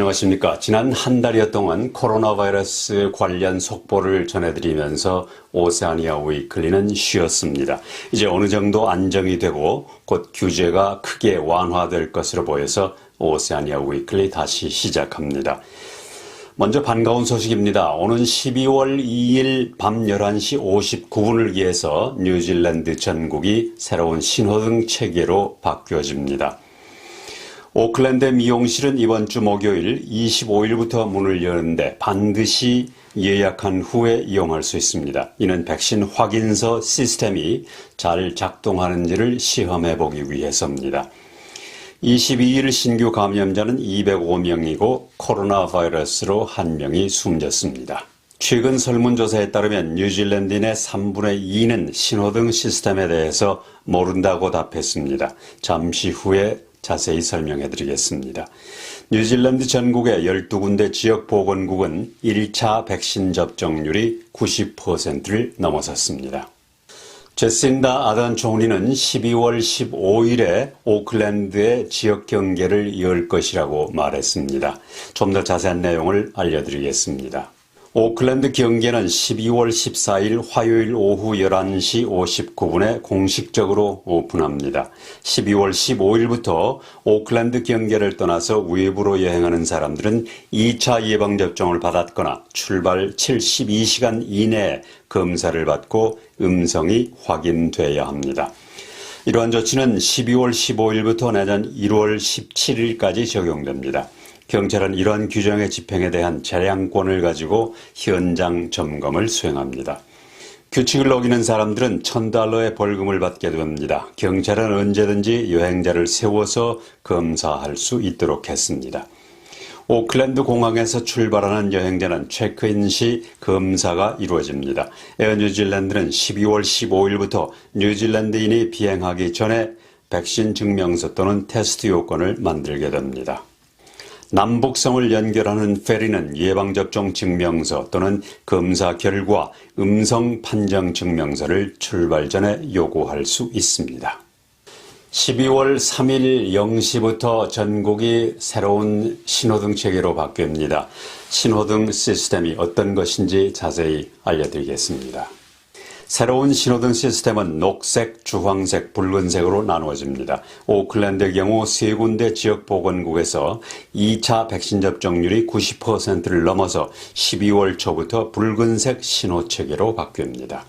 안녕하십니까. 지난 한 달여 동안 코로나 바이러스 관련 속보를 전해드리면서 오세아니아 위클리는 쉬었습니다. 이제 어느 정도 안정이 되고 곧 규제가 크게 완화될 것으로 보여서 오세아니아 위클리 다시 시작합니다. 먼저 반가운 소식입니다. 오는 12월 2일 밤 11시 59분을 기해서 뉴질랜드 전국이 새로운 신호등 체계로 바뀌어집니다. 오클랜드 미용실은 이번 주 목요일 25일부터 문을 여는데 반드시 예약한 후에 이용할 수 있습니다. 이는 백신 확인서 시스템이 잘 작동하는지를 시험해 보기 위해서입니다. 22일 신규 감염자는 205명이고 코로나 바이러스로 1명이 숨졌습니다. 최근 설문조사에 따르면 뉴질랜드인의 3분의 2는 신호등 시스템에 대해서 모른다고 답했습니다. 잠시 후에 자세히 설명해 드리겠습니다. 뉴질랜드 전국의 12군데 지역 보건국은 1차 백신 접종률이 90%를 넘어섰습니다. 제신다 아단 총리는 12월 15일에 오클랜드의 지역 경계를 열 것이라고 말했습니다. 좀 더 자세한 내용을 알려드리겠습니다. 오클랜드 경계는 12월 14일 화요일 오후 11시 59분에 공식적으로 오픈합니다. 12월 15일부터 오클랜드 경계를 떠나서 외부로 여행하는 사람들은 2차 예방접종을 받았거나 출발 72시간 이내에 검사를 받고 음성이 확인돼야 합니다. 이러한 조치는 12월 15일부터 내년 1월 17일까지 적용됩니다. 경찰은 이러한 규정의 집행에 대한 재량권을 가지고 현장 점검을 수행합니다. 규칙을 어기는 사람들은 천달러의 벌금을 받게 됩니다. 경찰은 언제든지 여행자를 세워서 검사할 수 있도록 했습니다. 오클랜드 공항에서 출발하는 여행자는 체크인 시 검사가 이루어집니다. 에어 뉴질랜드는 12월 15일부터 뉴질랜드인이 비행하기 전에 백신 증명서 또는 테스트 요건을 만들게 됩니다. 남북성을 연결하는 페리는 예방접종 증명서 또는 검사 결과 음성 판정 증명서를 출발 전에 요구할 수 있습니다. 12월 3일 0시부터 전국이 새로운 신호등 체계로 바뀝니다. 신호등 시스템이 어떤 것인지 자세히 알려드리겠습니다. 새로운 신호등 시스템은 녹색, 주황색, 붉은색으로 나누어집니다. 오클랜드의 경우 세 군데 지역 보건국에서 2차 백신 접종률이 90%를 넘어서 12월 초부터 붉은색 신호 체계로 바뀝니다.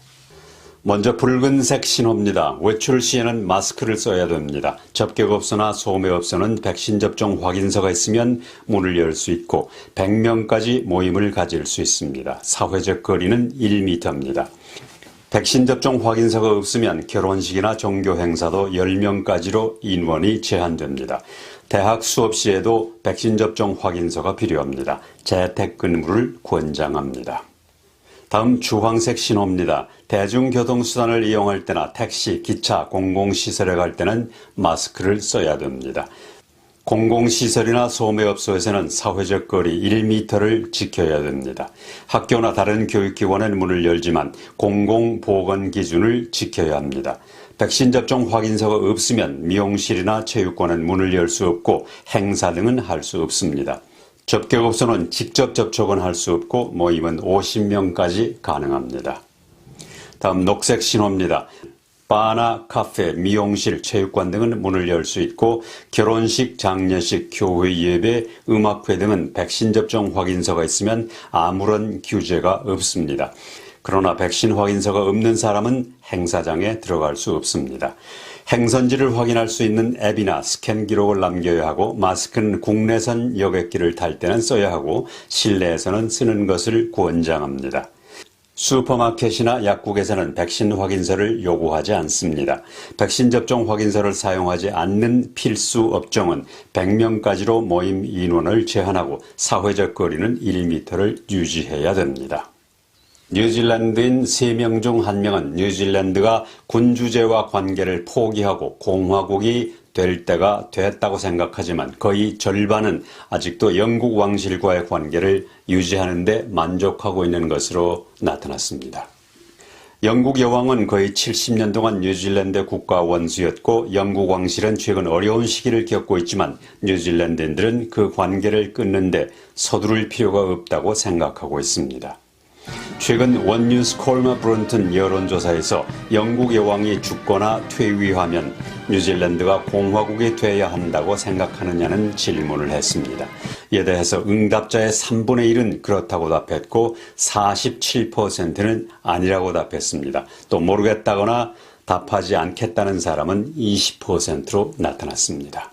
먼저 붉은색 신호입니다. 외출 시에는 마스크를 써야 됩니다. 접객업소나 소매업소는 백신 접종 확인서가 있으면 문을 열 수 있고 100명까지 모임을 가질 수 있습니다. 사회적 거리는 1m입니다. 백신 접종 확인서가 없으면 결혼식이나 종교 행사도 10명까지로 인원이 제한됩니다. 대학 수업 시에도 백신 접종 확인서가 필요합니다. 재택근무를 권장합니다. 다음 주황색 신호입니다. 대중교통수단을 이용할 때나 택시, 기차, 공공시설에 갈 때는 마스크를 써야 됩니다. 공공시설이나 소매업소에서는 사회적 거리 1m를 지켜야 됩니다. 학교나 다른 교육기관은 문을 열지만 공공보건 기준을 지켜야 합니다. 백신 접종 확인서가 없으면 미용실이나 체육관은 문을 열 수 없고 행사 등은 할 수 없습니다. 접객업소는 직접 접촉은 할 수 없고 모임은 50명까지 가능합니다. 다음 녹색 신호입니다. 바나, 카페, 미용실, 체육관 등은 문을 열 수 있고 결혼식, 장례식, 교회 예배, 음악회 등은 백신 접종 확인서가 있으면 아무런 규제가 없습니다. 그러나 백신 확인서가 없는 사람은 행사장에 들어갈 수 없습니다. 행선지를 확인할 수 있는 앱이나 스캔 기록을 남겨야 하고 마스크는 국내선 여객기를 탈 때는 써야 하고 실내에서는 쓰는 것을 권장합니다. 슈퍼마켓이나 약국에서는 백신 확인서를 요구하지 않습니다. 백신 접종 확인서를 사용하지 않는 필수 업종은 100명까지로 모임 인원을 제한하고 사회적 거리는 1m를 유지해야 됩니다. 뉴질랜드인 3명 중 1명은 뉴질랜드가 군주제와 관계를 포기하고 공화국이 될 때가 됐다고 생각하지만 거의 절반은 아직도 영국 왕실과의 관계를 유지하는 데 만족하고 있는 것으로 나타났습니다. 영국 여왕은 거의 70년 동안 뉴질랜드 국가 원수였고 영국 왕실은 최근 어려운 시기를 겪고 있지만 뉴질랜드인들은 그 관계를 끊는데 서두를 필요가 없다고 생각하고 있습니다. 최근 원뉴스 콜마 브론튼 여론조사에서 영국 여왕이 죽거나 퇴위하면 뉴질랜드가 공화국이 돼야 한다고 생각하느냐는 질문을 했습니다. 이에 대해서 응답자의 3분의 1은 그렇다고 답했고 47%는 아니라고 답했습니다. 또 모르겠다거나 답하지 않겠다는 사람은 20%로 나타났습니다.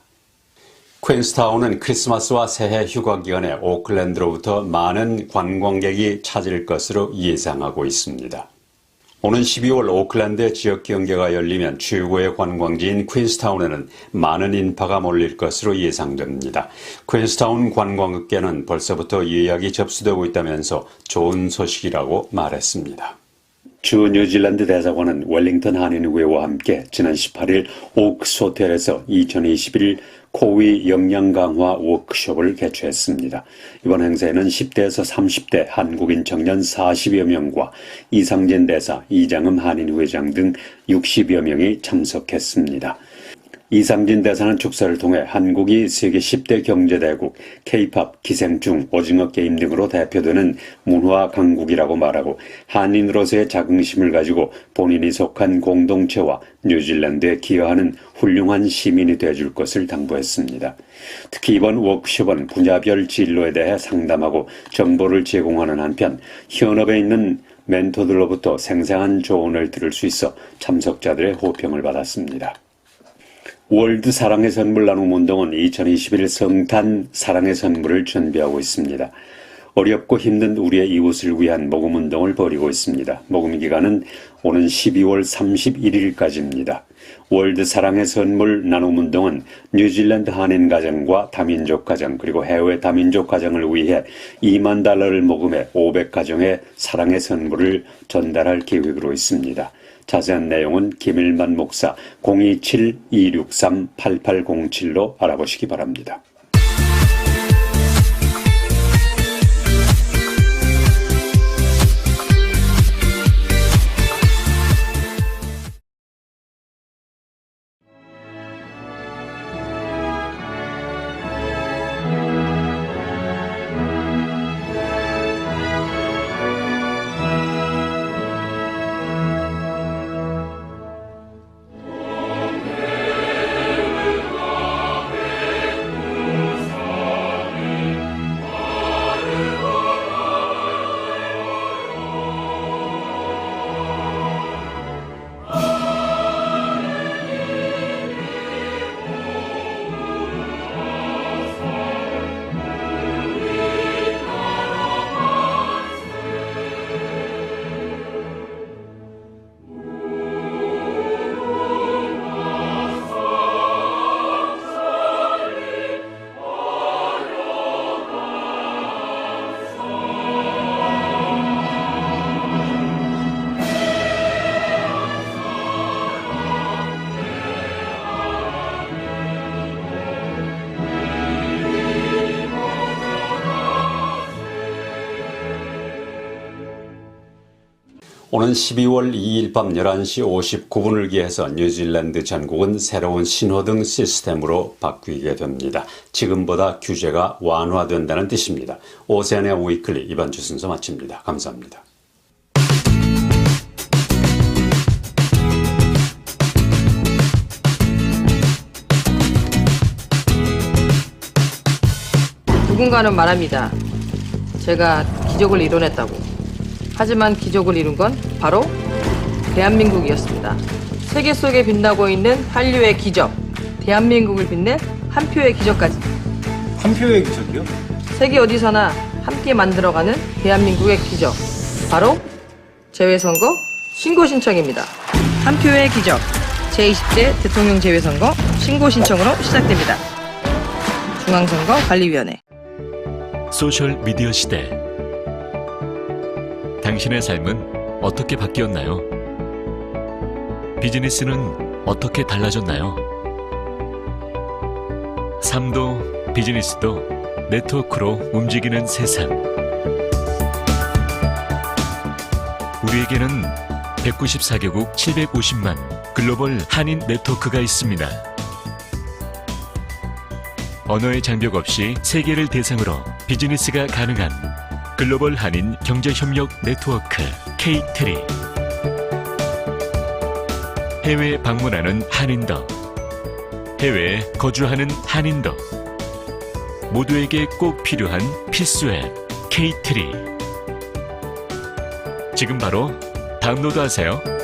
퀸스타운은 크리스마스와 새해 휴가 기간에 오클랜드로부터 많은 관광객이 찾을 것으로 예상하고 있습니다. 오는 12월 오클랜드 지역 경계가 열리면 최고의 관광지인 퀸스타운에는 많은 인파가 몰릴 것으로 예상됩니다. 퀸스타운 관광업계는 벌써부터 예약이 접수되고 있다면서 좋은 소식이라고 말했습니다. 주 뉴질랜드 대사관은 웰링턴 한인회와 함께 지난 18일 오크스 호텔에서 2021 코위 역량 강화 워크숍을 개최했습니다. 이번 행사에는 10대에서 30대 한국인 청년 40여 명과 이상진 대사, 이장음 한인 회장 등 60여 명이 참석했습니다. 이상진 대사는 축사를 통해 한국이 세계 10대 경제대국, 케이팝, 기생충, 오징어 게임 등으로 대표되는 문화 강국이라고 말하고 한인으로서의 자긍심을 가지고 본인이 속한 공동체와 뉴질랜드에 기여하는 훌륭한 시민이 되어줄 것을 당부했습니다. 특히 이번 워크숍은 분야별 진로에 대해 상담하고 정보를 제공하는 한편 현업에 있는 멘토들로부터 생생한 조언을 들을 수 있어 참석자들의 호평을 받았습니다. 월드 사랑의 선물 나눔 운동은 2021 성탄 사랑의 선물을 준비하고 있습니다. 어렵고 힘든 우리의 이웃을 위한 모금 운동을 벌이고 있습니다. 모금 기간은 오는 12월 31일까지입니다. 월드 사랑의 선물 나눔 운동은 뉴질랜드 한인 가정과 다민족 가정 그리고 해외 다민족 가정을 위해 2만 달러를 모금해 500가정의 사랑의 선물을 전달할 계획으로 있습니다. 자세한 내용은 김일만 목사 027-263-8807로 알아보시기 바랍니다. 오는 12월 2일 밤 11시 59분을 기해서 뉴질랜드 전국은 새로운 신호등 시스템으로 바뀌게 됩니다. 지금보다 규제가 완화된다는 뜻입니다. 오세아니아 위클리 이번 주 순서 마칩니다. 감사합니다. 누군가는 말합니다. 제가 기적을 이뤄냈다고. 하지만 기적을 이룬 건 바로 대한민국이었습니다. 세계 속에 빛나고 있는 한류의 기적, 대한민국을 빛낸 한 표의 기적까지. 한 표의 기적이요? 세계 어디서나 함께 만들어가는 대한민국의 기적. 바로 재외선거 신고 신청입니다. 한 표의 기적. 제20대 대통령 재외선거 신고 신청으로 시작됩니다. 중앙선거관리위원회. 소셜 미디어 시대. 당신의 삶은 어떻게 바뀌었나요? 비즈니스는 어떻게 달라졌나요? 삶도 비즈니스도 네트워크로 움직이는 세상. 우리에게는 194개국 750만 글로벌 한인 네트워크가 있습니다. 언어의 장벽 없이 세계를 대상으로 비즈니스가 가능한 글로벌 한인 경제협력 네트워크 K3 해외 방문하는 한인더 해외에 거주하는 한인더 모두에게 꼭 필요한 필수 앱 K3 지금 바로 다운로드하세요.